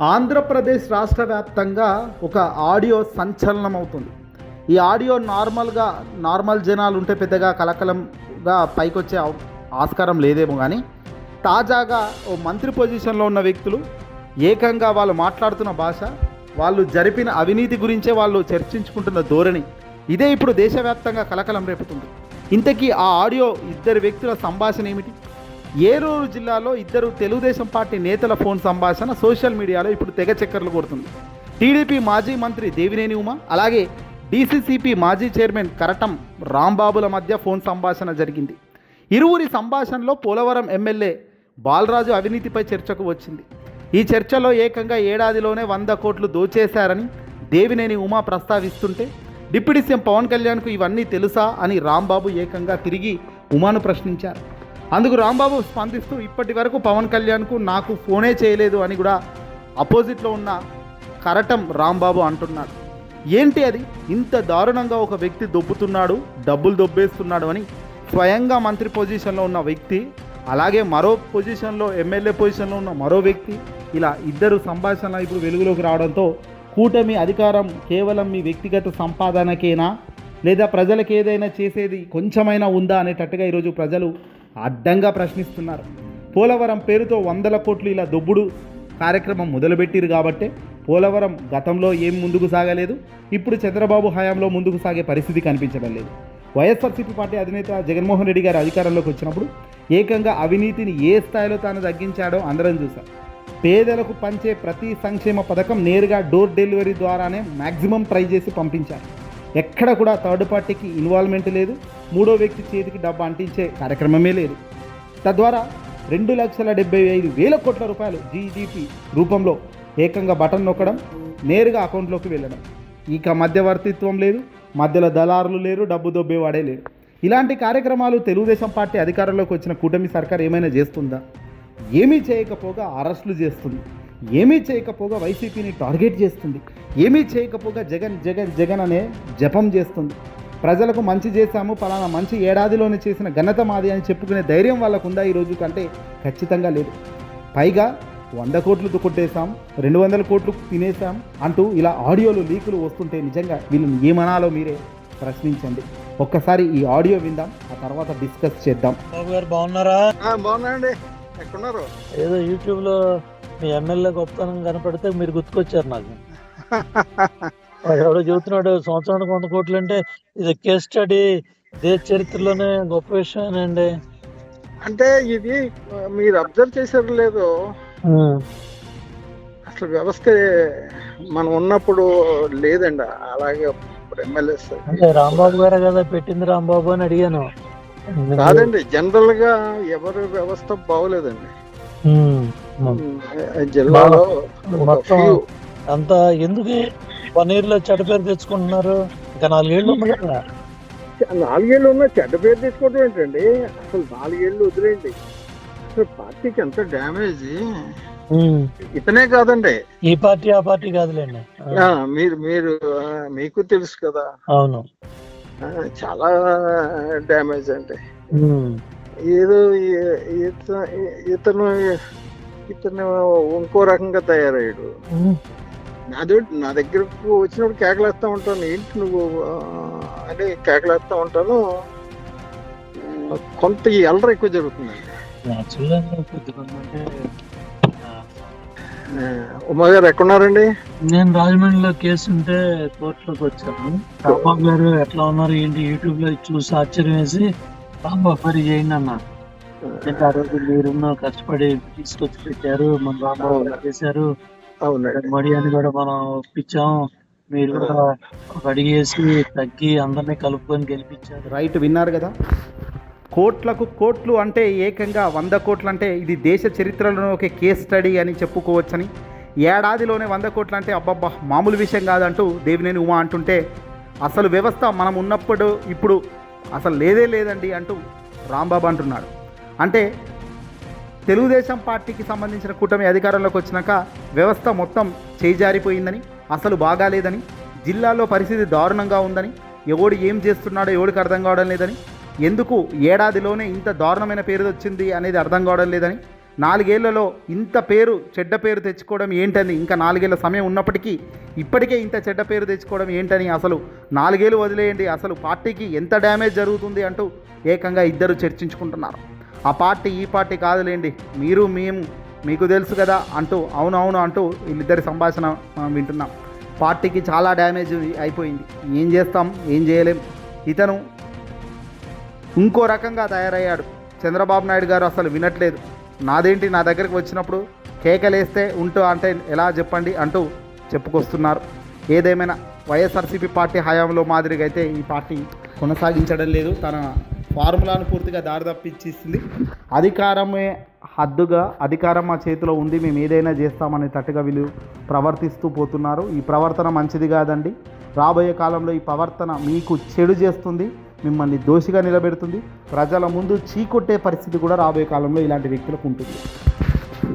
ఆంధ్రప్రదేశ్ రాష్ట్ర వ్యాప్తంగా ఒక ఆడియో సంచలనం అవుతుంది ఈ ఆడియో నార్మల్గా నార్మల్ జనాలు ఉంటే పెద్దగా కలకలంగా పైకొచ్చే ఆస్కారం లేదేమో కానీ తాజాగా ఓ మంత్రి పొజిషన్లో ఉన్న వ్యక్తులు ఏకంగా వాళ్ళు మాట్లాడుతున్న భాష వాళ్ళు జరిపిన అవినీతి గురించే వాళ్ళు చర్చించుకుంటున్న ధోరణి ఇదే ఇప్పుడు దేశవ్యాప్తంగా కలకలం రేపుతుంది. ఇంతకీ ఆ ఆడియో ఇద్దరు వ్యక్తుల సంభాషణ ఏమిటి? ఏలూరు జిల్లాలో ఇద్దరు తెలుగుదేశం పార్టీ నేతల ఫోన్ సంభాషణ సోషల్ మీడియాలో ఇప్పుడు తెగ చక్కర్లు కొడుతుంది. టీడీపీ మాజీ మంత్రి దేవినేని ఉమ అలాగే డీసీసీపీ మాజీ చైర్మన్ కరటం రాంబాబుల మధ్య ఫోన్ సంభాషణ జరిగింది. ఇరువురి సంభాషణలో పోలవరం ఎమ్మెల్యే బాలరాజు అవినీతిపై చర్చకు వచ్చింది. ఈ చర్చలో ఏకంగా ఏడాదిలోనే వంద కోట్లు దోచేశారని దేవినేని ఉమా ప్రస్తావిస్తుంటే డిప్యూటీ సీఎం పవన్ కళ్యాణ్కు ఇవన్నీ తెలుసా అని రాంబాబు ఏకంగా తిరిగి ఉమాను ప్రశ్నించారు. అందుకు రాంబాబు స్పందిస్తూ ఇప్పటి వరకు పవన్ కళ్యాణ్కు నాకు ఫోనే చేయలేదు అని కూడా అపోజిట్లో ఉన్న కరటం రాంబాబు అంటున్నాడు. ఏంటి అది? ఇంత దారుణంగా ఒక వ్యక్తి దొబ్బుతున్నాడు డబ్బులు దొబ్బేస్తున్నాడు అని స్వయంగా మంత్రి పొజిషన్లో ఉన్న వ్యక్తి అలాగే మరో పొజిషన్లో ఎమ్మెల్యే పొజిషన్లో ఉన్న మరో వ్యక్తి ఇలా ఇద్దరు సంభాషణ ఇప్పుడు వెలుగులోకి రావడంతో కూటమి అధికారం కేవలం మీ వ్యక్తిగత సంపాదనకేనా? లేదా ప్రజలకు ఏదైనా చేసేది కొంచెమైనా ఉందా అనేటట్టుగా ఈరోజు ప్రజలు అడ్డంగా ప్రశ్నిస్తున్నారు. పోలవరం పేరుతో వందల కోట్లు ఇలా దొబ్బుడు కార్యక్రమం మొదలుపెట్టిరు కాబట్టే పోలవరం గతంలో ఏం ముందుకు సాగలేదు ఇప్పుడు చంద్రబాబు హయాంలో ముందుకు సాగే పరిస్థితి కనిపించడం లేదు వైఎస్ఆర్సీపీ పార్టీ అధినేత జగన్మోహన్ రెడ్డి గారు అధికారంలోకి వచ్చినప్పుడు ఏకంగా అవినీతిని ఏ స్థాయిలో తాను తగ్గించాడో అందరం చూసాం. పేదలకు పంచే ప్రతి సంక్షేమ పథకం నేరుగా డోర్ డెలివరీ ద్వారానే మ్యాక్సిమం ట్రై చేసి పంపించారు. ఎక్కడ కూడా థర్డ్ పార్టీకి ఇన్వాల్వ్మెంట్ లేదు మూడో వ్యక్తి చేతికి డబ్బు అంటించే కార్యక్రమమే లేదు. తద్వారా రెండు లక్షల డెబ్బై ఐదు వేల కోట్ల రూపాయలు జీడిపి రూపంలో ఏకంగా బటన్ నొక్కడం నేరుగా అకౌంట్లోకి వెళ్ళడం. ఇక మధ్యవర్తిత్వం లేదు మధ్యలో దళారులు లేరు డబ్బు దొబ్బేవాడే లేరు ఇలాంటి కార్యక్రమాలు తెలుగుదేశం పార్టీ అధికారంలోకి వచ్చిన కూటమి సర్కార్ ఏమైనా చేస్తుందా? ఏమీ చేయకపోగా అరెస్టులు చేస్తుంది. ఏమీ చేయకపోగా వైసీపీని టార్గెట్ చేస్తుంది. ఏమీ చేయకపోగా జగన్ జగన్ జగన్ అనే జపం చేస్తుంది. ప్రజలకు మంచి చేశాము పలానా మంచి ఏడాదిలోనే చేసిన ఘనత మాది అని చెప్పుకునే ధైర్యం వాళ్ళకు ఉందా ఈ రోజు కంటే ఖచ్చితంగా లేదు. పైగా వంద కోట్లు కొట్టేశాం రెండు వందల కోట్లు తినేశాం అంటూ ఇలా ఆడియోలు లీకులు వస్తుంటే నిజంగా వీళ్ళని ఏమనాలో మీరే ప్రశ్నించండి. ఒక్కసారి ఈ ఆడియో విందాం ఆ తర్వాత డిస్కస్ చేద్దాం. బాబు గారు బాగున్నారా? బాగున్నాయండి ఎక్కడున్నారు? ఏదో యూట్యూబ్లో మీ ఎమ్మెల్యే గొప్పతనం కనపడితే మీరు గుర్తుకొచ్చారు నాకు. ఎవడో చెబుతున్నాడు సంవత్సరానికి వంద కోట్లు అంటే ఇది కేస్ స్టడీ దేశ చరిత్రలోనే గొప్ప విషయమేనండి. అంటే ఇది మీరు అబ్జర్వ్ చేశారు లేదో అసలు వ్యవస్థ మనం ఉన్నప్పుడు లేదండి అలాగే ఇప్పుడు ఎమ్మెల్యేస్ అంటే రాంబాబు గారే కదా పెట్టింది రాంబాబు అని అడిగాను. కాదండి జనరల్గా ఎవరి వ్యవస్థ బాగోలేదండి. జిల్లాలో మొత్తం అంత ఎందుకు వన్ ఇయర్లో చెడ్డ పేరు తెచ్చుకుంటున్నారు. ఇంకా నాలుగేళ్ళు ఉంది కదా. నాలుగేళ్ళు ఉన్న చెడ్డ పేరు తెచ్చుకోవడం ఏంటండి? అసలు నాలుగేళ్ళు వదిలేయండి. అసలు పార్టీకి ఎంత డ్యామేజ్. ఇతనే కాదండి. ఈ పార్టీ ఆ పార్టీ కాదులేండి. మీరు మీరు మీకు తెలుసు కదా. అవును. చాలా డ్యామేజ్ అండి. ఏదో ఇతను ఇతను ఇంకో రకంగా తయారయ్యాడు. నాది నా దగ్గరకు వచ్చినప్పుడు కేకలేస్తా ఉంటాను. ఏంటి నువ్వు అని కేకలేస్తా ఉంటాను. కొంత ఈ అల్లరి ఎక్కువ జరుగుతుందండి. ఉమా గారు ఎక్కడున్నారండి? నేను రాజమండ్రిలో కేసు ఉంటే కోర్టులోకి వచ్చాను. రాంబాబు గారు ఎట్లా ఉన్నారు ఏంటి యూట్యూబ్లో చూసి ఆశ్చర్యం వేసి రాంబాబు మరి చేయండి అన్న. ఆ. రోజు మీరున్న కష్టపడి తీసుకొచ్చి పెట్టారు మన రాంబాబు గారు మడి అని కూడా మనం ఒప్పించాం. మీరు కూడా అడిగేసి తగ్గి అందరినీ కలుపుకొని గెలిపించారు. రైట్ విన్నారు కదా? కోట్లకు కోట్లు అంటే ఏకంగా వంద కోట్లు అంటే ఇది దేశ చరిత్రలోనే ఒక కేస్ స్టడీ అని చెప్పుకోవచ్చని. ఏడాదిలోనే వంద కోట్లు అంటే అబ్బబ్బా మామూలు విషయం కాదంటూ దేవినేని ఉమా అంటుంటే అసలు వ్యవస్థ మనం ఉన్నప్పుడు ఇప్పుడు అసలు లేదే లేదండి అంటూ రాంబాబు అంటున్నాడు. అంటే తెలుగుదేశం పార్టీకి సంబంధించిన కూటమి అధికారంలోకి వచ్చినాక వ్యవస్థ మొత్తం చేజారిపోయిందని అసలు బాగాలేదని జిల్లాలో పరిస్థితి దారుణంగా ఉందని ఎవడు ఏం చేస్తున్నాడో ఎవడికి అర్థం కావడం లేదని ఎందుకు ఏడాదిలోనే ఇంత దారుణమైన పేరు వచ్చింది అనేది అర్థం కావడం లేదని నాలుగేళ్ళలో ఇంత పేరు చెడ్డ పేరు తెచ్చుకోవడం ఏంటని ఇంకా నాలుగేళ్ళ సమయం ఉన్నప్పటికీ ఇప్పటికే ఇంత చెడ్డ పేరు తెచ్చుకోవడం ఏంటని అసలు నాలుగేళ్ళు వదిలేయండి అసలు పార్టీకి ఎంత డ్యామేజ్ జరుగుతుంది అంటూ ఏకంగా ఇద్దరు చర్చించుకుంటున్నారు. ఆ పార్టీ ఈ పార్టీ కాదులేండి. మీరు మేము మీకు తెలుసు కదా అంటూ అవునవును అంటూ వీళ్ళిద్దరి సంభాషణ మనం వింటున్నాం. పార్టీకి చాలా డ్యామేజ్ అయిపోయింది. ఏం చేస్తాం ఏం చేయలేం. ఇతను ఇంకో రకంగా తయారయ్యాడు. చంద్రబాబు నాయుడు గారు అసలు వినట్లేదు. నాదేంటి నా దగ్గరికి వచ్చినప్పుడు కేకలేస్తే ఉంటూ అంటే ఎలా చెప్పండి అంటూ చెప్పుకొస్తున్నారు. ఏదేమైనా వైఎస్ఆర్సీపీ పార్టీ హయాంలో మాదిరిగా అయితే ఈ పార్టీ కొనసాగించడం లేదు. తన ఫార్ములాను పూర్తిగా దారి తప్పించేసింది. అధికారమే హద్దుగా అధికారం మా చేతిలో ఉంది మేము ఏదైనా చేస్తామనే తట్టుగా వీళ్ళు ప్రవర్తిస్తూ పోతున్నారు. ఈ ప్రవర్తన మంచిది కాదండి. రాబోయే కాలంలో ఈ ప్రవర్తన మీకు చెడు చేస్తుంది మిమ్మల్ని దోషిగా నిలబెడుతుంది. ప్రజల ముందు చీకొట్టే పరిస్థితి కూడా రాబోయే కాలంలో ఇలాంటి వ్యక్తులకు ఉంటుంది.